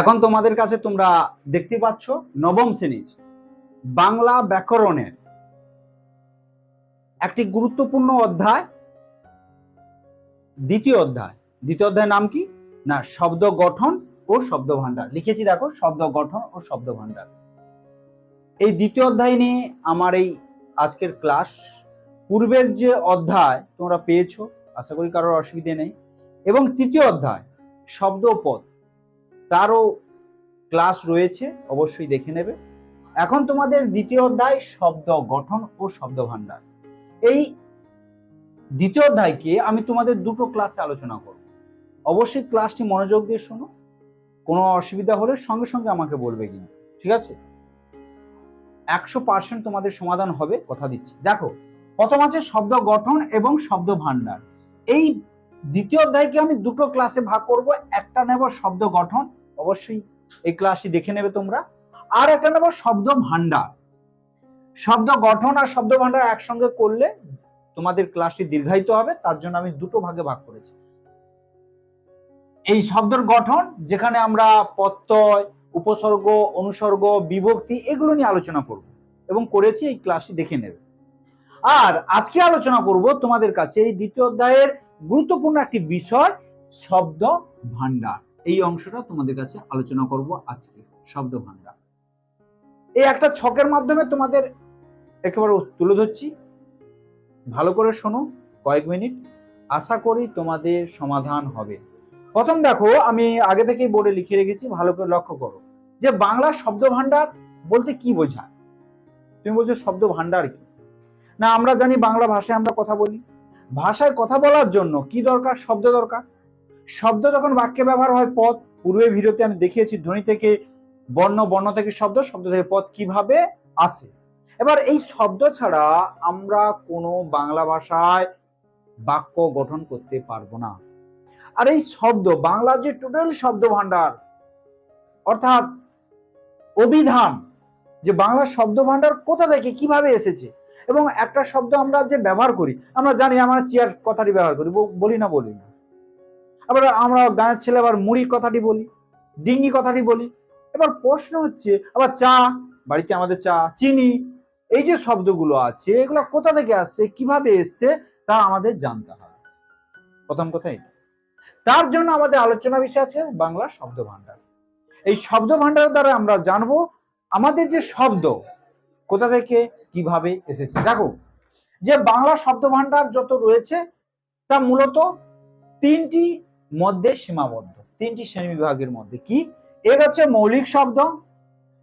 এখন তোমাদের কাছে তোমরা দেখতে পাচ্ছ নবম শ্রেণির বাংলা ব্যাকরণের একটি গুরুত্বপূর্ণ অধ্যায়, দ্বিতীয় অধ্যায়। দ্বিতীয় অধ্যায়ের নাম কি? না, শব্দ গঠন ও শব্দ ভান্ডার লিখেছি দেখো, শব্দ গঠন ও শব্দ ভান্ডার এই দ্বিতীয় অধ্যায় নিয়ে আমার এই আজকের ক্লাস। পূর্বের যে অধ্যায় তোমরা পেয়েছ, আশা করি কারোর অসুবিধে নেই। এবং তৃতীয় অধ্যায়, শব্দ পদ। তারও ক্লাস রয়েছে, অবশ্যই দেখে নেবে। এখন তোমাদের দ্বিতীয় অধ্যায় শব্দ গঠন ও শব্দ ভান্ডার এই দ্বিতীয় অধ্যায়কে আমি তোমাদের দুটো ক্লাসে আলোচনা করব। অবশ্যই ক্লাসটি মনোযোগ দিয়ে শোনো, কোনো অসুবিধা হলে সঙ্গে সঙ্গে আমাকে বলবে কিন্তু ঠিক আছে? একশো পার্সেন্ট তোমাদের সমাধান হবে, কথা দিচ্ছি। দেখো, প্রথম আছে শব্দ গঠন এবং শব্দ ভান্ডার এই দ্বিতীয় অধ্যায়কে আমি দুটো ক্লাসে ভাগ করব, একটা নেব শব্দ গঠন অবশ্যই এই ক্লাসটি দেখে নেবে তোমরা। আর একটা নেব শব্দ ভান্ডার শব্দ গঠন আর শব্দ ভান্ডার একসঙ্গে করলে তোমাদের ক্লাসটি দীর্ঘায়িত হবে, তার জন্য আমি দুটো ভাগে ভাগ করেছি। এই শব্দের গঠন, যেখানে আমরা প্রত্যয়, উপসর্গ, অনুসর্গ, বিভক্তি, এগুলো নিয়ে আলোচনা করব এবং করেছি এই ক্লাসটি দেখে নেবে। আর আজকে আলোচনা করব তোমাদের কাছে এই দ্বিতীয় অধ্যায়ের গুরুত্বপূর্ণ একটি বিষয়, শব্দ ভান্ডার এই অংশটা তোমাদের কাছে আলোচনা করব আজকে শব্দ ভান্ডার এই একটা ছকের মাধ্যমে তোমাদের একেবারে তুলে ধরছি। ভালো করে শোনো, কয়েক মিনিট। আশা করি তোমাদের সমাধান হবে। প্রথম দেখো, আমি আগে থেকেই বোর্ডে লিখে রেখেছি, ভালো করে লক্ষ্য করো। যে বাংলা শব্দ ভান্ডার বলতে কি বোঝায়? তুমি বলছো শব্দ ভান্ডার কি? না, আমরা জানি বাংলা ভাষায় আমরা কথা বলি। ভাষায় কথা বলার জন্য কি দরকার? শব্দ দরকার? শব্দ যখন বাক্যে ব্যবহার হয় পদ পূর্বে ভিডিওতে আমি দেখিয়েছি ধ্বনি থেকে বর্ণ বর্ণ থেকে শব্দ শব্দ থেকে পদ কীভাবে আসে। এবার এই শব্দ ছাড়া আমরা কোনো বাংলা ভাষায় বাক্য গঠন করতে পারব না। আর এই শব্দ বাংলা যে টোটাল শব্দ ভান্ডার অর্থাৎ অভিধান, যে বাংলা শব্দ ভান্ডার কোথা থেকে কীভাবে এসেছে, এবং একটা শব্দ আমরা যে ব্যবহার করি, আমরা জানি আমরা চেয়ার কথাটি ব্যবহার করি বলি না বলি না। আবার আমরা গাঁয়ের ছেলে, আবার মুড়ি কথাটি বলি, ডিঙ্গি কথাটি বলি। এবার প্রশ্ন হচ্ছে, আবার চা, বাড়িতে আমাদের চা, চিনি, এই যে শব্দগুলো আছে, এগুলো কোথা থেকে আসছে, কীভাবে এসছে, তা আমাদের জানতে হবে। প্রথম কথা এটা তার জন্য আমাদের আলোচনা বিষয় আছে বাংলা শব্দ ভান্ডার এই শব্দ ভান্ডার দ্বারা আমরা জানব, আমাদের যে শব্দ, কোথা থেকে, কীভাবে এসেছে। দেখো, যে বাংলা শব্দ ভান্ডার যত রয়েছে, তা মূলত তিনটি মধ্যে সীমাবদ্ধ। তিনটি শ্রেণি বিভাগের মধ্যে কি? এক হচ্ছে মৌলিক শব্দ,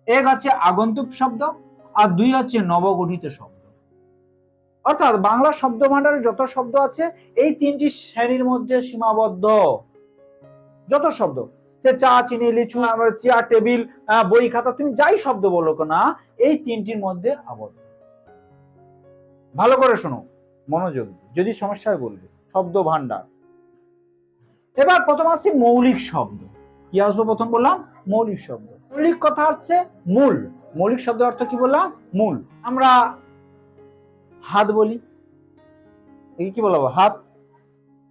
এক হচ্ছে আগন্তুক শব্দ, আর দুই হচ্ছে নবগঠিত শব্দ। অর্থাৎ বাংলা শব্দ ভান্ডারে যত শব্দ আছে, এই তিনটি শ্রেণির মধ্যে সীমাবদ্ধ। যত শব্দ সে চা, চিনি, লিচু চেয়ার, টেবিল বই, খাতা, তুমি যাই শব্দ বলো না, এই তিনটির মধ্যে আবদ্ধ। ভালো করে শোনো, মনোযোগ যদি সমস্যায় বলবে শব্দ ভান্ডার এবার প্রথম আসছি মৌলিক শব্দ। কি আসব প্রথম বললাম? মৌলিক শব্দ। মৌলিক কথা হচ্ছে মূল। মৌলিক শব্দের অর্থ কি বললাম? মূল। আমরা হাত বলি। কি বলব? হাত।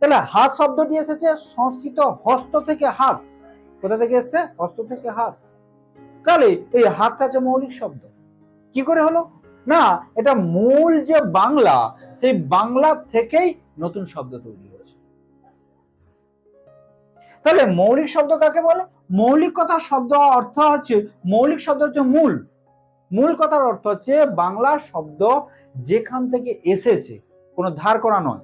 তাহলে হাত শব্দটি এসেছে সংস্কৃত হস্ত থেকে হাত। কোথা থেকে এসেছে? হস্ত থেকে হাত। তাহলে এই হাতটা হচ্ছে মৌলিক শব্দ। কি করে হলো? না, এটা মূল যে বাংলা, সেই বাংলা থেকেই নতুন শব্দ তৈরি তাহলে মৌলিক শব্দ কাকে বলে? মৌলিক কথার শব্দ অর্থ হচ্ছে, মৌলিক শব্দ হচ্ছে মূল। মূল কথার অর্থ হচ্ছে বাংলা শব্দ যেখান থেকে এসেছে, কোনো ধার করা নয়,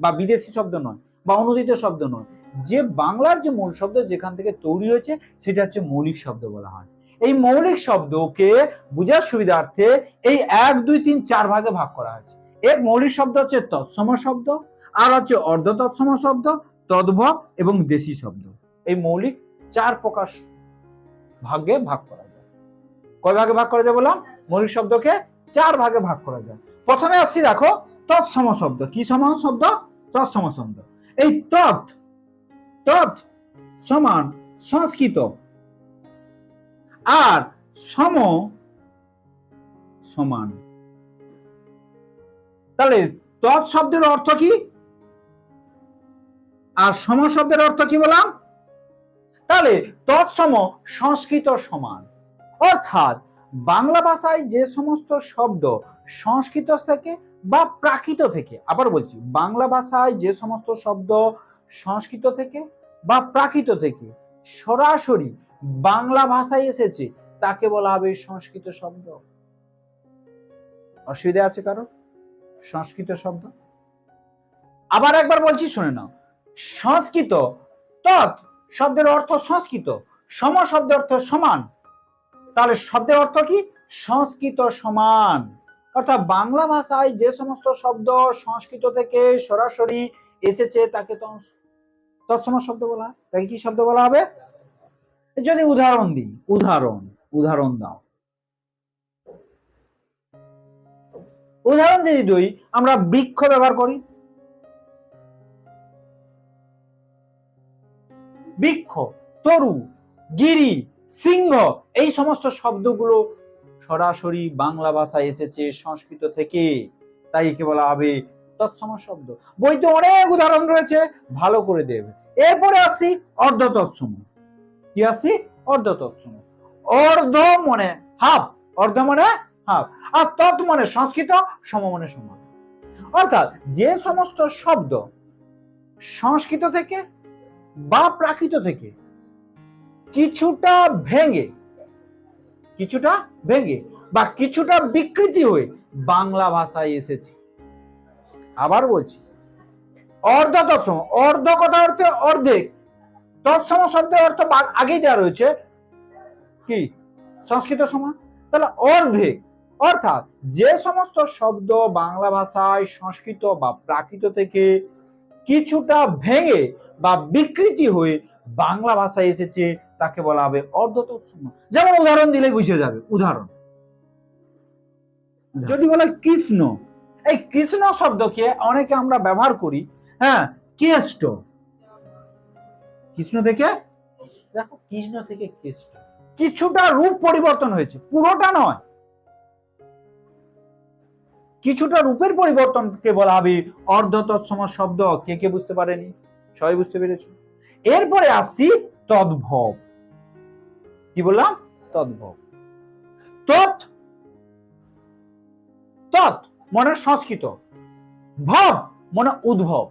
বা বিদেশি শব্দ নয়, বা অনুদিত শব্দ নয়। যে বাংলার যে মূল শব্দ যেখান থেকে তৈরি হয়েছে, সেটা হচ্ছে মৌলিক শব্দ বলা হয়। এই মৌলিক শব্দকে বোঝার সুবিধার্থে এই এক, দুই, তিন, চার ভাগে ভাগ করা হয়েছে। এর মৌলিক শব্দ হচ্ছে তৎসম শব্দ, আর হচ্ছে অর্ধ তৎসম শব্দ তদ্ভব এবং দেশি শব্দ। এই মৌলিক চার প্রকার ভাগে ভাগ করা যায়। কয় ভাগে ভাগ করা যায় বললাম মৌলিক শব্দকে চার ভাগে ভাগ করা যায়। প্রথমে আসছি দেখো, তৎসম শব্দ। কি সম শব্দ? তৎসম শব্দ। এই তৎ তৎ সমান সংস্কৃত। আর সম সমান। তাহলে তৎ শব্দের অর্থ কি? আর সম শব্দের অর্থ কি বললাম? তাহলে তৎসম সংস্কৃত সমান। অর্থাৎ বাংলা ভাষায় যে সমস্ত শব্দ সংস্কৃত থেকে বা প্রাকৃত থেকে, আবার বলছি, বাংলা ভাষায় যে সমস্ত শব্দ সংস্কৃত থেকে বা প্রাকৃত থেকে সরাসরি বাংলা ভাষায় এসেছে, তাকে বলা হবে সংস্কৃত শব্দ। অসুবিধা আছে কারও? সংস্কৃত শব্দ? আবার একবার বলছি, শুনে নাও। সংস্কৃত, তৎ শব্দের অর্থ সংস্কৃত, সম শব্দের অর্থ সমান। তাহলে শব্দের অর্থ কি? সংস্কৃত সমান। অর্থাৎ বাংলা ভাষায় যে সমস্ত শব্দ সংস্কৃত থেকে সরাসরি এসেছে, তাকে তৎ- তৎসম শব্দ বলা তাকে কি শব্দ বলা হবে? যদি উদাহরণ দিই, উদাহরণ উদাহরণ দাও। উদাহরণ যদি দিই, আমরা বৃক্ষ ব্যবহার করি। বৃক্ষ, তরু, গিরি, সিংহ, এই সমস্ত শব্দগুলো সরাসরি বাংলা ভাষায় এসেছে সংস্কৃত থেকে। তাই একে বলা হবে তৎসম শব্দ। বইতে অনেক উদাহরণ রয়েছে, ভালো করে দেবে। এরপরে আসি অর্ধ তৎসম কি আসি? অর্ধ তৎসম অর্ধ মনে হাফ, অর্ধ মানে হাফ, আর তৎ মানে সংস্কৃত, সম মানে সমান। অর্থাৎ যে সমস্ত শব্দ সংস্কৃত থেকে বা প্রাকৃত থেকে কিছুটা ভেঙে কিছুটা ভেঙে বা কিছুটা বিকৃতি হয়ে বাংলা ভাষায় এসেছে। আবার বলছি অর্ধ তৎসম অর্ধ কথা অর্থে অর্ধেক, তৎসম শব্দের অর্থ আগেই দেওয়া রয়েছে কি? সংস্কৃত সমান। তাহলে অর্ধেক, অর্থাৎ যে সমস্ত শব্দ বাংলা ভাষায় সংস্কৃত বা প্রাকৃত থেকে কিছুটা ভেঙে বা বিকৃতি হয়ে বাংলা ভাষায় এসেছে তাকে বলা হবে অর্ধ তৎসম যেমন উদাহরণ দিলে বুঝে যাবে উদাহরণ। যদি বলে কৃষ্ণ এই কৃষ্ণ শব্দকে অনেকে আমরা ব্যবহার করি হ্যাঁ কেষ্ট। কৃষ্ণ থেকে? দেখো কৃষ্ণ থেকে কেষ্ট। কিছুটা রূপ পরিবর্তন হয়েছে পুরোটা নয়। কিছুটা রূপের পরিবর্তনকে বলা হবে অর্ধ তৎসম শব্দ। কে কে বুঝতে পারেনি? সবাই বুঝতে পেরেছ? এরপরে আসছি তদ্ভব। কি বললাম? তদ্ভব। তৎ তৎ মানে সংস্কৃত। ভব মনে উদ্ভব।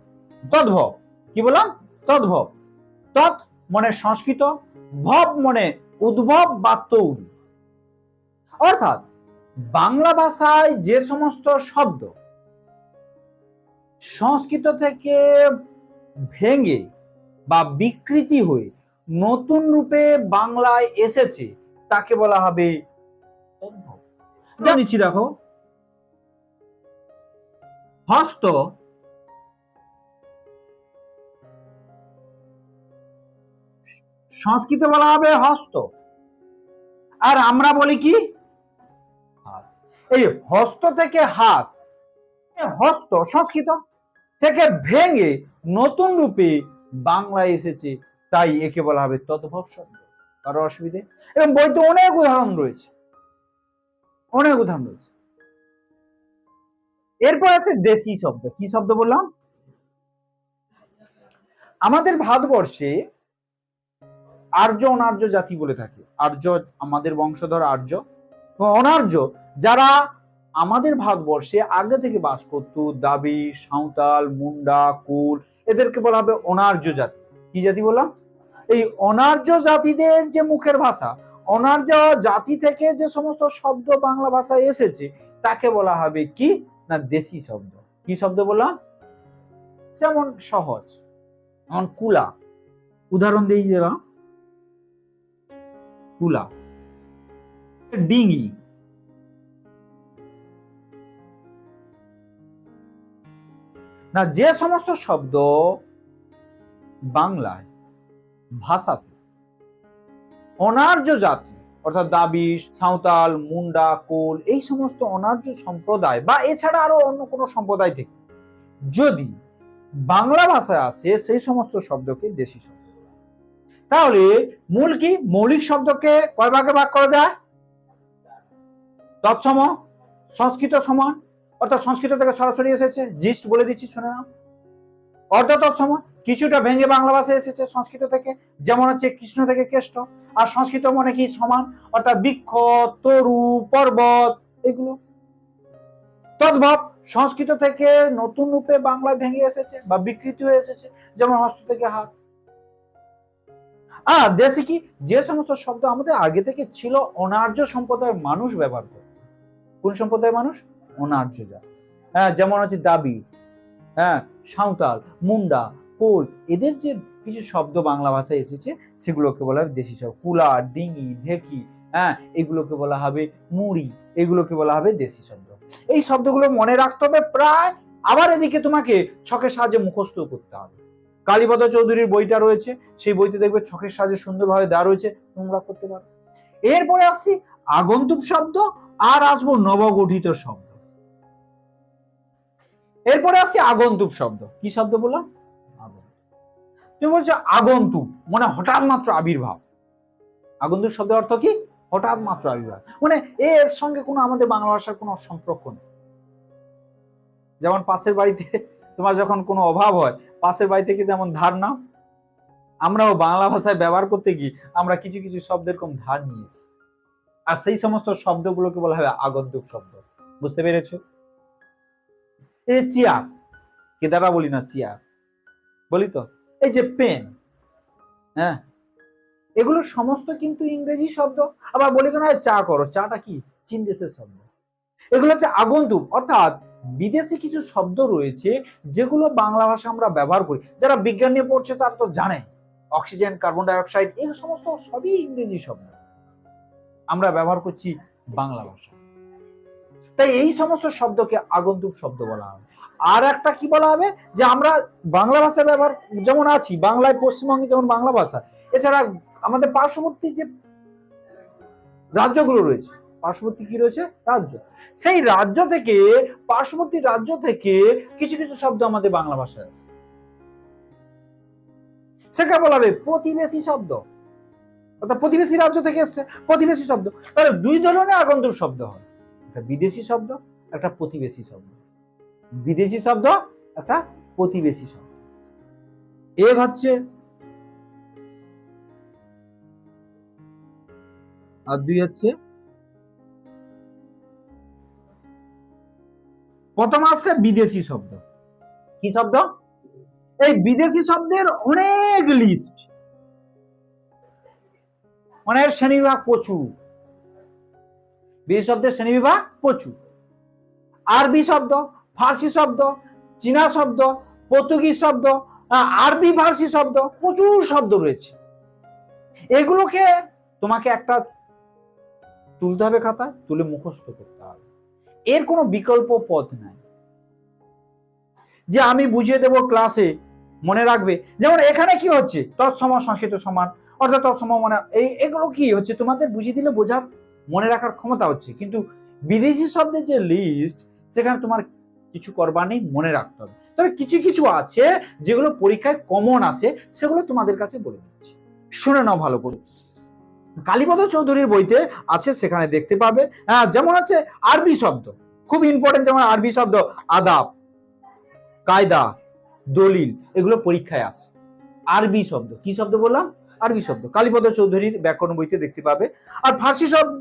তদ্ভব। কি বললাম? তদ্ভব। তৎ মনে সংস্কৃত। ভব মনে উদ্ভব বা তৈরি অর্থাৎ বাংলা ভাষায় যে সমস্ত শব্দ সংস্কৃত থেকে ভেঙে বা বিকৃতি হয়ে নতুন রূপে বাংলায় এসেছে তাকে বলা হবে দিচ্ছি দেখো। হস্ত। সংস্কৃতে বলা হবে হস্ত। আর আমরা বলি কি? এই হস্ত থেকে হাত হস্ত সংস্কৃত, থেকে ভেঙে নতুন রূপে বাংলায় এসেছে। তাই একে বলা হবে তদ্ভব শব্দ। কারও অসুবিধে? এবং বইতে অনেক উদাহরণ রয়েছে। অনেক উদাহরণ রয়েছে। এরপর আছে দেশি শব্দ। কি শব্দ বললাম? আমাদের ভারতবর্ষে আর্য অনার্য জাতি বলে থাকে। আর্য আমাদের বংশধর আর্য। অনার্য যারা আমাদের ভারতবর্ষে আগে থেকে বাস করত, দাবি, সাঁওতাল, মুন্ডা, কুল, এদেরকে বলা হবে অনার্য জাতি। কি জাতি বললাম? এই অনার্য জাতিদের যে মুখের ভাষা, অনার্য জাতি থেকে যে সমস্ত শব্দ বাংলা ভাষায় এসেছে, তাকে বলা হবে কি? না, দেশি শব্দ। কি শব্দ বললাম? যেমন সহজ, যেমন কুলা। উদাহরণ দিয়ে দিলাম। কুলা। ডিঙি। না, যে সমস্ত শব্দ বাংলায়, ভাষাতে, অনার্য জাতি, অর্থাৎ দাবি সাঁওতাল, মুন্ডা, কোল, এই সমস্ত অনার্য সম্প্রদায় বা এছাড়া আরও অন্য কোনো সম্প্রদায় থেকে, যদি বাংলা ভাষায় আসে, সেই সমস্ত শব্দকে দেশি শব্দ তাহলে মূল কি? মৌলিক শব্দকে কয় ভাগে ভাগ করা যায়? তৎসম, সংস্কৃত সমান, অর্থাৎ সংস্কৃত থেকে সরাসরি এসেছে, জিস্ট বলে দিচ্ছি, শুনে নাও। অর্ধ তৎসম, কিছুটা ভেঙে বাংলা ভাষায় এসেছে সংস্কৃত থেকে, যেমন হচ্ছে কৃষ্ণ থেকে কেষ্ট, আর সংস্কৃত মানে কি সমান, অর্থাৎ বৃক্ষ, তরু, পর্বত, এগুলো। তদ্ভব, সংস্কৃত থেকে নতুন রূপে বাংলা ভেঙে এসেছে বা বিকৃতি হয়ে এসেছে, যেমন হস্ত থেকে হাত। আর দেশে কি যে সমস্ত শব্দ আমাদের আগে থেকে ছিল অনার্য সম্প্রদায়ের মানুষ ব্যবহার করে কোন সম্প্রদায়ের মানুষ? অনার্য যা হ্যাঁ যেমন হচ্ছে দাবি হ্যাঁ সাঁওতাল, মুন্ডা, কোল, এদের যে কিছু শব্দ বাংলা ভাষায় এসেছে, সেগুলোকে বলা হবে দেশি শব্দ। কুলা ডিঙি, ঢেকি হ্যাঁ এগুলোকে বলা হবে মুড়ি, এগুলোকে বলা হবে দেশি শব্দ। এই শব্দগুলো মনে রাখতে হবে প্রায় আবার এদিকে তোমাকে ছকের সাহায্যে মুখস্থ করতে হবে। কালীপদ চৌধুরীর বইটা রয়েছে, সেই বইতে দেখবে ছকের সাহায্যে সুন্দরভাবে দেওয়া রয়েছে, তোমরা করতে পারো। এরপরে আসছি আগন্তুক শব্দ আর আসব নবগঠিত শব্দ। এরপরে আসছি আগন্তুক শব্দ। কি শব্দ বললাম? তুমি বলছো আগন্তুক মানে হঠাৎ মাত্র আবির্ভাব। আগন্তুক শব্দের অর্থ কি? হঠাৎ মাত্র আবির্ভাব। মানে এর সঙ্গে কোনো আমাদের বাংলা ভাষার কোনো সম্পর্ক নেই। যেমন পাশের বাড়িতে তোমার যখন কোনো অভাব হয়, পাশের বাড়ি থেকে যেমন ধার নাও? আমরাও বাংলা ভাষায় ব্যবহার করতে গিয়ে আমরা কিছু কিছু শব্দের কম ধার নিয়েছি। আর সেই সমস্ত শব্দগুলোকে বলা হবে আগন্তুক শব্দ। বুঝতে পেরেছ? এই যে চেয়ার, কেদারা বলি না চেয়ার, বলি তো? এই যে পেন হ্যাঁ? এগুলো সমস্ত কিন্তু ইংরেজি শব্দ। আবার বলি কেন "এই চা করো। চাটা কি? চীন দেশের শব্দ। এগুলো হচ্ছে আগন্তুক, অর্থাৎ বিদেশি কিছু শব্দ রয়েছে যেগুলো বাংলা ভাষা আমরা ব্যবহার করি। যারা বিজ্ঞান নিয়ে পড়ছে তারা তো জানে। অক্সিজেন, কার্বন ডাই অক্সাইড এই সমস্ত সবই ইংরেজি শব্দ। আমরা ব্যবহার করছি বাংলা ভাষা। তাই এই সমস্ত শব্দকে আগন্তুক শব্দ বলা হবে। আর একটা কি বলা হবে? যে আমরা বাংলা ভাষা ব্যবহার, যেমন আছি, বাংলায় পশ্চিমবঙ্গে যেমন বাংলা ভাষা, এছাড়া আমাদের পার্শ্ববর্তী যে রাজ্যগুলো রয়েছে, পার্শ্ববর্তী কি রয়েছে? রাজ্য। সেই রাজ্য থেকে, পার্শ্ববর্তী রাজ্য থেকে কিছু কিছু শব্দ আমাদের বাংলা ভাষায় আছে। সেটা বলা হবে প্রতিবেশী শব্দ। অর্থাৎ প্রতিবেশী রাজ্য থেকে এসছে, প্রতিবেশী শব্দ। তাহলে দুই ধরনের আগন্তুক শব্দ হয়। একটা বিদেশি শব্দ, একটা প্রতিবেশী শব্দ। বিদেশি শব্দ, একটা প্রতিবেশী শব্দ। এক হচ্ছে আর দুই হচ্ছে প্রথম আছে বিদেশি শব্দ। কি শব্দ? এই বিদেশি শব্দের অনেক লিস্ট অনেক শ্রেণীবিভাগ প্রচুর। বিদেশি শব্দের শ্রেণীবিভাগ প্রচুর। আরবি শব্দ, ফার্সি শব্দ, চীনা শব্দ, পর্তুগিজ শব্দ আরবি ফার্সি শব্দ, প্রচুর শব্দ রয়েছে। এগুলোকে তোমাকে একটা তুলতে হবে খাতায়, তুলে মুখস্থ করতে হবে। এর কোনো বিকল্প পথ নাই। যে আমি বুঝিয়ে দেব ক্লাসে মনে রাখবে। যেমন এখানে কি হচ্ছে? তৎসম সংস্কৃত সমান অর্থাৎ মানে এই এগুলো কি হচ্ছে? তোমাদের বুঝিয়ে দিলে বোঝার, মনে রাখার ক্ষমতা হচ্ছে। কিন্তু বিদেশি শব্দের যে লিস্ট সেখানে তোমার কিছু করবার নেই, মনে রাখতে হবে। তবে কিছু কিছু আছে যেগুলো পরীক্ষায় কমন আসে সেগুলো তোমাদের কাছে বলে দিচ্ছি। শুনে নাও ভালো করে। কালীপদ চৌধুরীর বইতে আছে, সেখানে দেখতে পাবে। হ্যাঁ যেমন আছে আরবি শব্দ। খুব ইম্পর্টেন্ট যেমন আরবি শব্দ, আদাব, কায়দা, দলিল, এগুলো পরীক্ষায় আসে। আরবি শব্দ। কি শব্দ বললাম? আরবি শব্দ। কালীপদ চৌধুরীর ব্যাকরণ বইতে দেখতে পাবে। আর ফার্সি শব্দ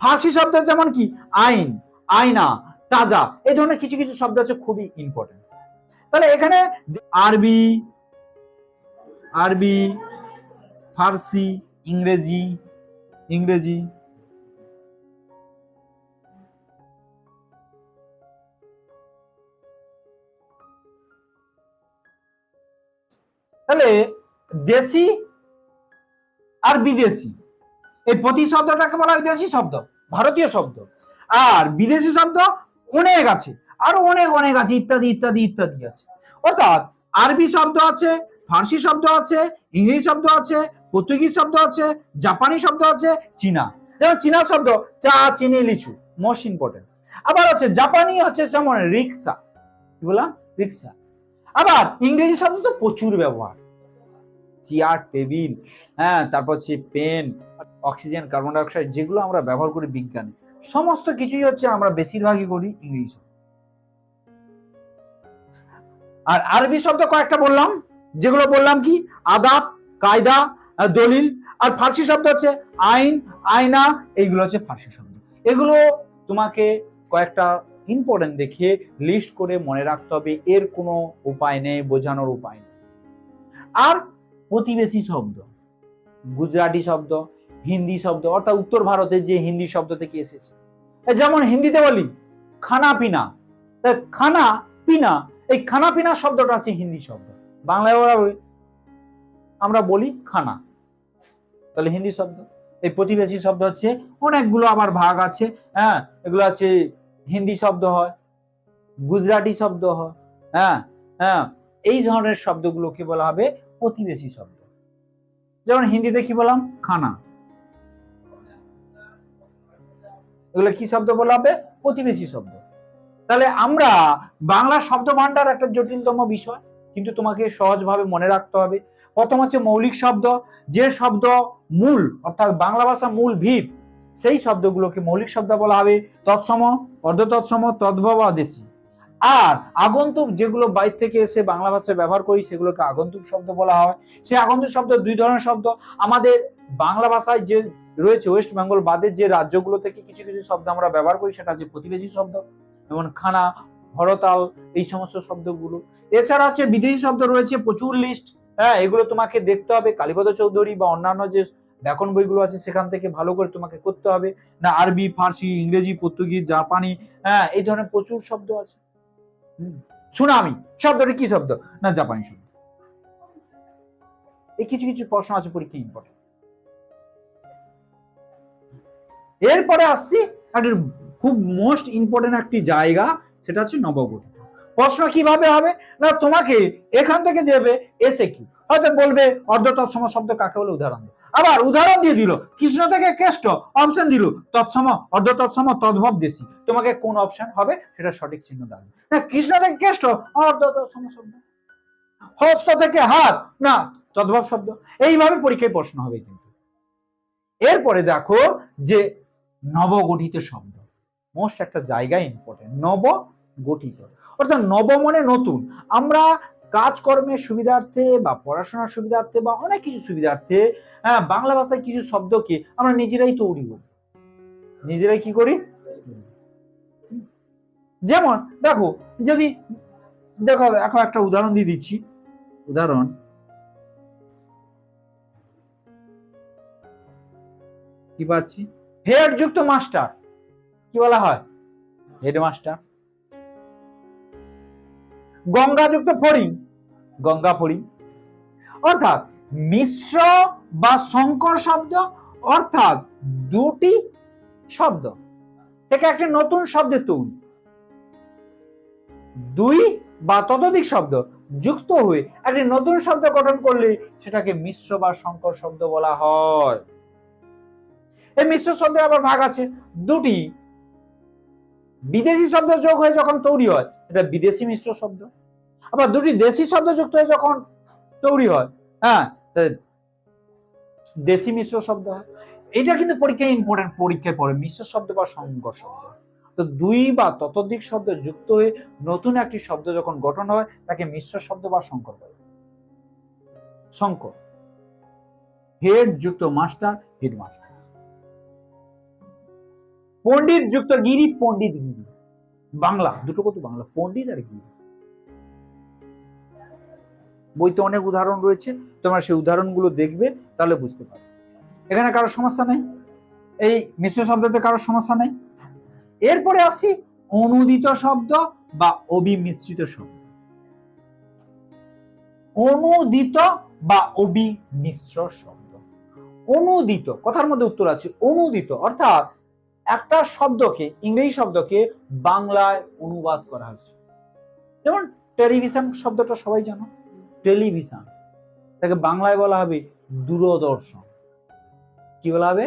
ফার্সি শব্দ যেমন কি? আইন, আয়না, তাজা। এই ধরনের কিছু কিছু শব্দ আছে খুবই ইম্পর্টেন্ট তাহলে এখানে আরবি আরবি, ফার্সি, ইংরেজি ইংরেজি, তাহলে দেশি আর বিদেশি। এই প্রতি শব্দটাকে বলা হয় দেশি শব্দ, ভারতীয় শব্দ। আর বিদেশি শব্দ অনেক আছে, আরও অনেক অনেক আছে, ইত্যাদি ইত্যাদি ইত্যাদি আছে। অর্থাৎ আরবি শব্দ আছে, ফার্সি শব্দ আছে, ইংরেজি শব্দ আছে, পর্তুগিজ শব্দ আছে, জাপানি শব্দ আছে, চীনা। যেমন চীনা শব্দ, চা, চিনি, লিচু মোস্ট ইম্পর্টেন্ট আবার আছে, জাপানি হচ্ছে যেমন রিক্সা। কি বললাম? রিক্সা। আবার ইংরেজি শব্দ তো প্রচুর ব্যবহার। চেয়ার, টেবিল হ্যাঁ তারপর হচ্ছে পেন, অক্সিজেন, কার্বন ডাইঅক্সাইড, যেগুলো আমরা ব্যবহার করি বিজ্ঞানে। সমস্ত কিছুই হচ্ছে আমরা বেশিরভাগই করি ইংরেজি আর আরবি শব্দ কয়েকটা বললাম, যেগুলো বললাম কি? আদাব, কায়দা দলিল। আর ফার্সি শব্দ হচ্ছে আইন, আয়না, এইগুলো হচ্ছে ফার্সি শব্দ। এগুলো তোমাকে কয়েকটা ইম্পর্টেন্ট দেখে লিস্ট করে মনে রাখতে হবে, এর কোনো উপায় নেই, বোঝানোর উপায় নেই। আর প্রতিবেশী শব্দ, গুজরাটি শব্দ, হিন্দি শব্দ, অর্থাৎ উত্তর ভারতের যে হিন্দি শব্দ থেকে এসেছে। যেমন হিন্দিতে বলি, খানা পিনা। খানা পিনা, এই খানা পিনা শব্দটা আছে হিন্দি শব্দ। বাংলায় ওরা আমরা বলি খানা। তাহলে হিন্দি শব্দ, এই প্রতিবেশী শব্দ হচ্ছে অনেকগুলো আবার ভাগ আছে হ্যাঁ এগুলো আছে হিন্দি শব্দ হয়, গুজরাটি শব্দ হয় হ্যাঁ হ্যাঁ এই ধরনের শব্দগুলোকে বলা হবে প্রতিবেশী শব্দ। যেমন হিন্দিতে কি বললাম? খানা। এগুলো কি শব্দ বলা হবে? প্রতিবেশী শব্দ। তাহলে আমরা বাংলা শব্দ ভান্ডার একটা জটিলতম বিষয়, কিন্তু তোমাকে সহজভাবে মনে রাখতে হবে। প্রথম হচ্ছে মৌলিক শব্দ। যে শব্দ মূল, অর্থাৎ বাংলা ভাষা মূল ভিত, সেই শব্দগুলোকে মৌলিক শব্দ বলা হবে। তৎসম অর্ধ তৎসম তদ্ভব আদেশী আর আগন্তুক যেগুলো বাইর থেকে এসে বাংলা ভাষায় ব্যবহার করি, সেগুলোকে আগন্তুক শব্দ বলা হয়। সেই আগন্তুক শব্দ দুই ধরনের শব্দ, আমাদের বাংলা ভাষায় যে রয়েছে ওয়েস্ট বেঙ্গল বাদের যে রাজ্যগুলো থেকে কিছু কিছু শব্দ আমরা ব্যবহার করি, সেটা হচ্ছে প্রতিবেশী শব্দ, যেমন খানা হরতাল এই সমস্ত শব্দগুলো। এছাড়া হচ্ছে বিদেশি শব্দ রয়েছে, প্রচুর লিস্ট হ্যাঁ এগুলো তোমাকে দেখতে হবে। কালীপদ চৌধুরী বা অন্যান্য যে ব্যাকরণ বইগুলো আছে, সেখান থেকে ভালো করে তোমাকে করতে হবে। না, আরবি, ফার্সি, ইংরেজি, পর্তুগিজ, জাপানি হ্যাঁ এই ধরনের প্রচুর শব্দ আছে। সুনামি, শব্দটা কি শব্দ? না, জাপানি শব্দ। এই কিছু কিছু প্রশ্ন আছে পরীক্ষা ইম্পর্টেন্ট এরপরে আসছি একটা খুব মোস্ট ইম্পর্টেন্ট একটি জায়গা, সেটা হচ্ছে নবগঠিত। প্রশ্ন কীভাবে হবে? না, তোমাকে এখান থেকে যাবে এসে কি হয়তো বলবে অর্ধ তৎসম শব্দ কাকে বলে? উদাহরণ। আবার উদাহরণ দিয়ে দিল। কৃষ্ণ থেকে কেষ্ট অপশন দিল। তৎসম অর্ধ তৎসম তদ্ভব দেশি। তোমাকে কোন অপশন হবে? সেটা সঠিক চিহ্ন দাও। না, কৃষ্ণ থেকে কেষ্ট অর্ধ তৎসম শব্দ। হস্ত থেকে হাত না, তদ্ভব শব্দ। এইভাবে পরীক্ষায় প্রশ্ন হবে কিন্তু। এরপরে দেখো যে নবগঠিত শব্দ। মোস্ট একটা জায়গায় ইম্পর্টেন্ট নব গঠিত অর্থাৎ নব মানে নতুন। আমরা কাজকর্মের সুবিধার্থে বা পড়াশোনার সুবিধার্থে বা অনেক কিছু সুবিধার্থে হ্যাঁ বাংলা ভাষায় কিছু শব্দকে আমরা নিজেরাই তৈরি করি। নিজেরাই কি করি? যেমন, দেখো, যদি, দেখো, এখন একটা উদাহরণ দিয়ে দিচ্ছি। উদাহরণ, কি পাচ্ছি? হেড যুক্ত মাস্টার, কি বলা হয়? হেডমাস্টার। গঙ্গাযুক্ত ফড়িং গঙ্গা ফড়িং অর্থাৎ মিশ্র বা সংকর শব্দ অর্থাৎ দুটি শব্দ। থেকে একটি নতুন শব্দের তৈরি। দুই বা ততোধিক শব্দ যুক্ত হয়ে একটি নতুন শব্দ গঠন করলে সেটাকে মিশ্র বা সংকর শব্দ বলা হয়। এই মিশ্র শব্দে আবার ভাগ আছে দুটি। বিদেশি শব্দ যোগ হয়ে যখন তৈরি হয়, এটা বিদেশি মিশ্র শব্দ। আবার দুটি দেশি শব্দ যুক্ত হয়ে যখন তৈরি হয় হ্যাঁ দেশি মিশ্র শব্দ হয়। এটা কিন্তু পরীক্ষায় ইম্পর্টেন্ট পরীক্ষায় পড়ে, মিশ্র শব্দ বা সংকর শব্দ। তো দুই বা ততোধিক শব্দ যুক্ত হয়ে নতুন একটি শব্দ যখন গঠন হয়, তাকে মিশ্র শব্দ বা সংকর বলে। সংকর। হেড যুক্ত মাস্টার, হেড মাস্টার। পণ্ডিত যুক্ত গিরি, পণ্ডিত গিরি। বাংলা, দুটো কত বাংলা, পণ্ডিত আর গিরি। বইতে অনেক উদাহরণ রয়েছে, তোমরা সেই উদাহরণগুলো দেখবে, তাহলে বুঝতে পারবে। এখানে কারও সমস্যা নেই? এই মিশ্র শব্দতে কারও সমস্যা নেই? এরপরে আসি অনুদিত শব্দ বা অবিমিশ্রিত শব্দ। অনুদিত বা অবিমিশ্র শব্দ। অনুদিত, কথার মধ্যে উত্তর আছে, অনুদিত, অর্থাৎ একটা শব্দকে, ইংরেজি শব্দকে বাংলায় অনুবাদ করা হয়েছে। যেমন টেলিভিশন শব্দটা সবাই জানো? টেলিভিশন। তাকে বাংলায় বলা হবে দূরদর্শন। কি বলা হবে?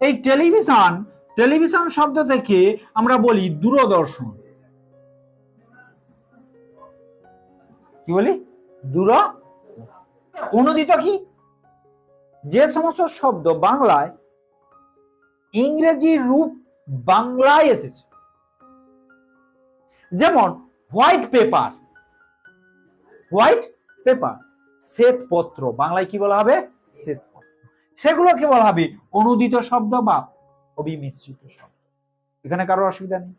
এই টেলিভিশন টেলিভিশন শব্দ থেকে আমরা বলি দূরদর্শন। কি বলি? দূর অনুদিত কি? যে সমস্ত শব্দ বাংলায় ইংরেজি রূপ বাংলায় এসেছে। যেমন হোয়াইট পেপার হোয়াইট পেপার শ্বেতপত্র, বাংলায় কি বলা হবে? শ্বেতপত্র। সেগুলোকে বলা হবে অনুদিত শব্দ বা অবিমিশ্রিত শব্দ। এখানে কারও অসুবিধা নেই।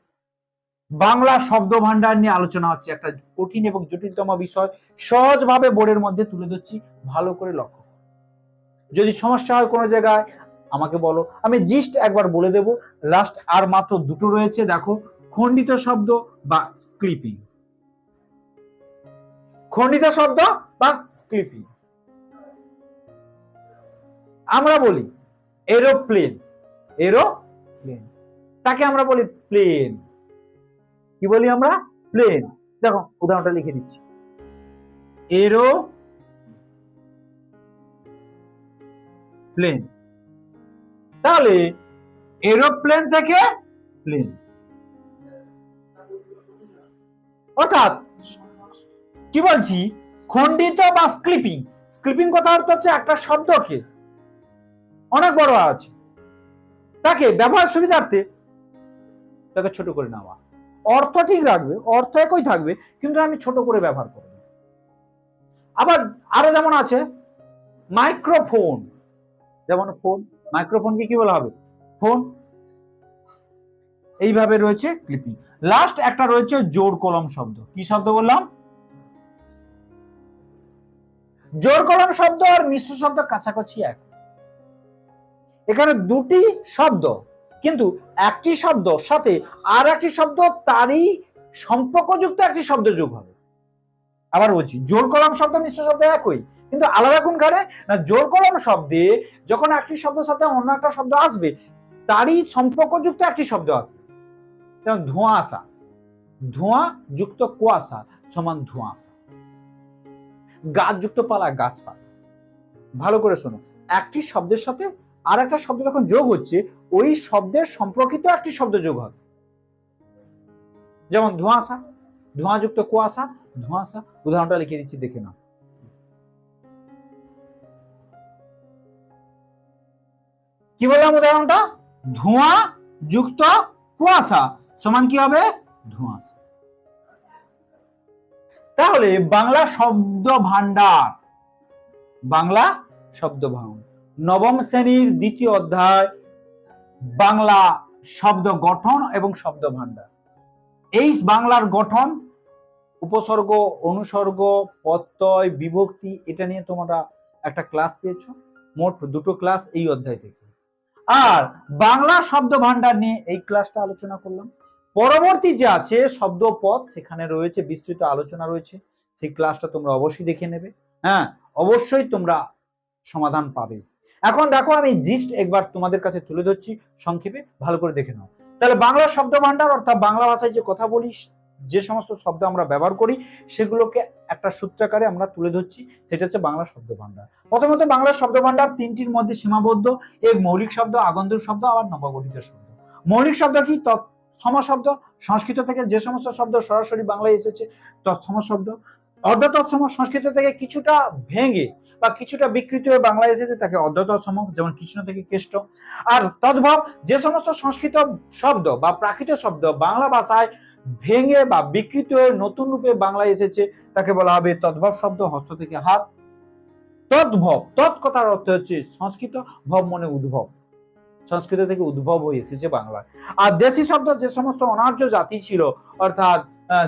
বাংলা শব্দ ভান্ডার নিয়ে আলোচনা হচ্ছে একটা কঠিন এবং জটিলতম বিষয়। সহজভাবে বোর্ডের মধ্যে তুলে ধরছি, ভালো করে লক্ষ্য যদি সমস্যা হয় কোনো জায়গায় আমাকে বলো। আমি জিস্ট একবার বলে দেব লাস্ট আর মাত্র দুটো রয়েছে, দেখো, খণ্ডিত শব্দ বা স্ক্লিপিং খণ্ডিত শব্দ বা স্ক্লিপিং আমরা বলি এরোপ্লেন এরোপ্লেন তাকে আমরা বলি প্লেন কি বলি আমরা? প্লেন দেখো, উদাহরণটা লিখে দিচ্ছি। এরো প্লেন তাহলে এরোপ্লেন থেকে প্লেন অর্থাৎ কি বলছি? খণ্ডিত বা স্ক্লিপিং স্ক্লিপিং কথা অর্থ হচ্ছে একটা শব্দকে অনেক বড় আছে তাকে ব্যবহার সুবিধার্থে তাকে ছোট করে নেওয়া। অর্থ ঠিক রাখবে, অর্থ একই থাকবে, কিন্তু আমি ছোট করে ব্যবহার করব। আবার আরও যেমন আছে মাইক্রোফোন যেমন ফোন মাইক্রোফোনকে কি বলা হবে? ফোন এইভাবে রয়েছে ক্লিপিং লাস্ট একটা রয়েছে জোর কলম শব্দ। কি শব্দ বললাম? জোর কলম শব্দ আর মিশ্র শব্দ কাছাকাছি এক। এখানে দুটি শব্দ, কিন্তু একটি শব্দ সাথে আর একটি শব্দ তারই সম্পর্কযুক্ত একটি শব্দ যোগ হবে। আবার বলছি, জোর কলম শব্দ মিশ্র শব্দ একই। কিন্তু আলাদা কোনখানে না, জোর কলম শব্দে যখন একটি শব্দের সাথে অন্য একটা শব্দ আসবে, তারই সম্পর্কযুক্ত একটি শব্দ আসবে। যেমন ধোঁয়াশা ধোঁয়া যুক্ত কুয়াশা সমান ধোঁয়াশা গাছ যুক্ত পালা গাছপালা ভালো করে শোনো। একটি শব্দের সাথে আর একটা শব্দ যখন যোগ হচ্ছে, ওই শব্দের সম্পর্কিত একটি শব্দ যোগ হবে। যেমন ধোঁয়াশা ধোঁয়াযুক্ত কুয়াশা ধোঁয়াশা উদাহরণটা লিখে দিচ্ছি, দেখে নাও। কি বললাম উদাহরণটা? ধোঁয়া যুক্ত কুয়াশা। সমান কি হবে? ধোঁয়াশা। তাহলে বাংলা শব্দ ভান্ডার বাংলা শব্দ ভান্ডার নবম শ্রেণির দ্বিতীয় অধ্যায়, বাংলা শব্দ গঠন এবং শব্দ ভান্ডার এই বাংলার গঠন, উপসর্গ, অনুসর্গ, প্রত্যয়, বিভক্তি, এটা নিয়ে তোমরা একটা ক্লাস পেয়েছ। মোট দুটো ক্লাস এই অধ্যায় থেকে। আর বাংলা শব্দ ভান্ডার নিয়ে এই ক্লাসটা আলোচনা করলাম। পরবর্তী যে আছে শব্দ পদ সেখানে রয়েছে বিস্তৃত আলোচনা রয়েছে। সেই ক্লাসটা তোমরা অবশ্যই দেখে নেবে। হ্যাঁ অবশ্যই তোমরা সমাধান পাবে। এখন দেখো, আমি জিস্ট একবার তোমাদের কাছে তুলে ধরছি। সংক্ষেপে ভালো করে দেখে নাও। তাহলে বাংলা শব্দ ভান্ডার অর্থাৎ বাংলা ভাষায় যে কথা বলি যে সমস্ত শব্দ আমরা ব্যবহার করি, সেগুলোকে একটা সূত্রাকারে আমরা তুলে ধরছি। সেটা হচ্ছে বাংলা শব্দ ভান্ডার প্রথমত বাংলা শব্দ ভান্ডার তিনটির মধ্যে সীমাবদ্ধ। এক মৌলিক শব্দ, আগন্তুক শব্দ, আবার নবগঠিত শব্দ। মৌলিক শব্দ কি? তৎসম শব্দ সংস্কৃত থেকে যে সমস্ত শব্দ সরাসরি বাংলায় এসেছে তৎসম শব্দ অর্ধ তৎসম সংস্কৃত থেকে কিছুটা ভেঙে বা কিছুটা বিকৃত হয়ে বাংলায় এসেছে, তাকে অর্ধতৎসম, যেমন কৃষ্ণ থেকে কেষ্ট। আর তদ্ভব যে সমস্ত সংস্কৃত শব্দ বা প্রাকৃত শব্দ বাংলা ভাষায় ভেঙে বা বিকৃত হয়ে নতুন রূপে বাংলায় এসেছে, তাকে বলা হবে তদ্ভব শব্দ, হস্ত থেকে হাত। তদ্ভব, তৎকথার অর্থ হচ্ছে সংস্কৃত ভব মনে উদ্ভব। সংস্কৃত থেকে উদ্ভব হয়ে এসেছে বাংলায়। আর দেশি শব্দ যে সমস্ত অনার্য জাতি ছিল, অর্থাৎ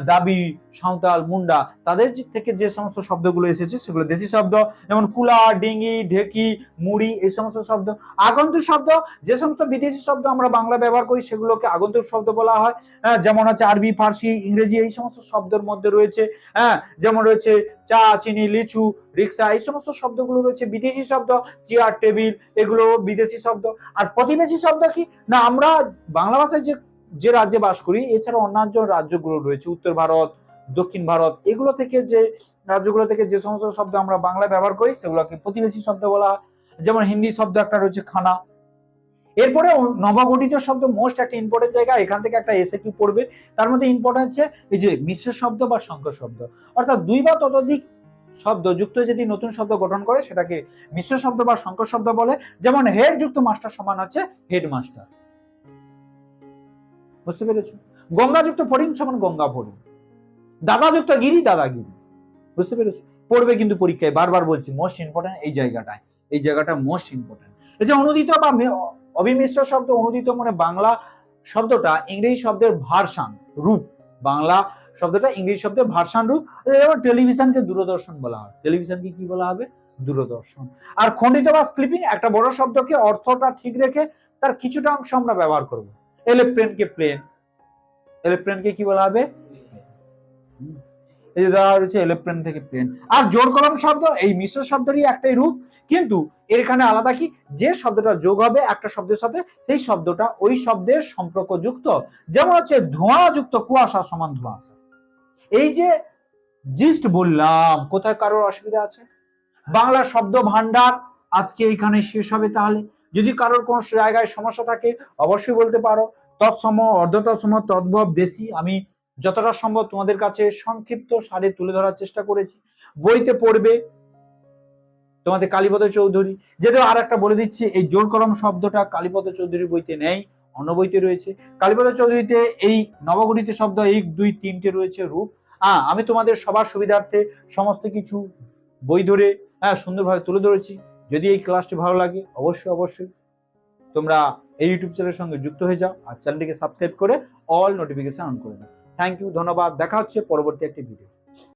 দাবি সাঁওতাল মুন্ডা তাদের থেকে যে সমস্ত শব্দগুলো এসেছে সেগুলো দেশি শব্দ যেমন কুলা ডিঙ্গি ঢেকি মুড়ি এই সমস্ত শব্দ। আগন্তুক শব্দ যে সমস্ত বিদেশি শব্দ আমরা বাংলা ব্যবহার করি সেগুলোকে আগন্তুক শব্দ বলা হয়। হ্যাঁ, যেমন হচ্ছে আরবি ফার্সি ইংরেজি এই সমস্ত শব্দের মধ্যে রয়েছে। হ্যাঁ যেমন রয়েছে চা চিনি লিচু রিক্সা এই সমস্ত শব্দগুলো রয়েছে। বিদেশি শব্দ চেয়ার টেবিল এগুলো বিদেশি শব্দ। আর প্রতিবেশী শব্দ কি? না আমরা বাংলা ভাষায় যে যে রাজ্যে বাস করি এছাড়া অন্যান্য রাজ্যগুলো রয়েছে, উত্তর ভারত, দক্ষিণ ভারত, এগুলো থেকে যে, রাজ্যগুলো থেকে যে সমস্ত শব্দ আমরা বাংলা ব্যবহার করি, সেগুলোকে প্রতিবেশী শব্দ বলা হয়। যেমন হিন্দি শব্দ একটা রয়েছে খানা। এরপরে নবগঠিত শব্দ মোস্ট একটা ইম্পর্টেন্ট জায়গা, এখান থেকে একটা এসে কি পড়বে। তার মধ্যে ইম্পর্টেন্ট হচ্ছে এই যে মিশ্র শব্দ বা সংকর শব্দ। অর্থাৎ দুই বা ততোধিক শব্দ যুক্ত যদি নতুন শব্দ গঠন করে, সেটাকে মিশ্র শব্দ বা সংকর শব্দ বলে। যেমন হেড যুক্ত মাস্টার সমান হচ্ছে হেড মাস্টার বুঝতে পেরেছ? গঙ্গাযুক্ত ফড়িং সমান গঙ্গা ফড়িং দাদাযুক্ত গিরি দাদাগিরি। বুঝতে পেরেছ? পড়বে কিন্তু পরীক্ষায়। বারবার বলছি মোস্ট ইম্পর্টেন্ট এই জায়গাটায়। এই জায়গাটা মোস্ট ইম্পর্টেন্ট যে অনুদিত বা অবিমিশ্র শব্দ, অনুদিত মানে বাংলা শব্দটা ইংরেজি শব্দের ভার্সান, রূপ। বাংলা শব্দটা ইংরেজি শব্দের ভার্সান, রূপ। যেমন টেলিভিশনকে দূরদর্শন বলা হয়। টেলিভিশনকে কি বলা হবে? দূরদর্শন। আর খণ্ডিত বা স্ক্লিপিং একটা বড় শব্দকে অর্থটা ঠিক রেখে তার কিছুটা অংশ আমরা ব্যবহার করব। এলেপ্লেনকে প্লেন কি বলা হবে? এই যে দেওয়া রয়েছে এলেপ্লেন থেকে প্লেন আর জোর কলম শব্দ, এই মিশ্র শব্দেরই একটাই রূপ, কিন্তু এখানে আলাদা কি? যে শব্দটা যোগ হবে একটা শব্দের সাথে, সেই শব্দটা ওই শব্দের সম্পর্ক যুক্ত যেমন হচ্ছে ধোঁয়াযুক্ত কুয়াশা সমান ধোঁয়াশা এই যে জিস্ট বললাম, কোথায় কারোর অসুবিধা আছে? বাংলা শব্দ ভান্ডার আজকে এইখানে শেষ হবে তাহলে। যদি কারোর কোনো জায়গায় সমস্যা থাকে, অবশ্যই বলতে পারো। তৎসম, অর্ধতৎসম, তদ্ভব, দেশি, আমি যতটা সম্ভব তোমাদের কাছে সংক্ষিপ্ত সারে তুলে ধরার চেষ্টা করেছি। বইতে পড়বে তোমাদের কালীপদ চৌধুরী। যেহেতু আর একটা বলে দিচ্ছি, এই জোর কলম শব্দটা কালীপদ চৌধুরীর বইতে নেই, অন্য বইতে রয়েছে। কালীপদ চৌধুরীতে এই নবগঠিত শব্দ এক, দুই, তিনটে রয়েছে রূপ। হ্যাঁ আমি তোমাদের সবার সুবিধার্থে সমস্ত কিছু বই ধরে হ্যাঁ সুন্দরভাবে তুলে ধরেছি। যদি এই ক্লাসটি ভালো লাগে, অবশ্যই অবশ্যই তোমরা এই ইউটিউব চ্যানেলের সঙ্গে যুক্ত হয়ে যাও আর চ্যানেলটিকে সাবস্ক্রাইব করে অল নোটিফিকেশান অন করে দাও। থ্যাংক ইউ ধন্যবাদ, দেখা হচ্ছে পরবর্তী একটি ভিডিও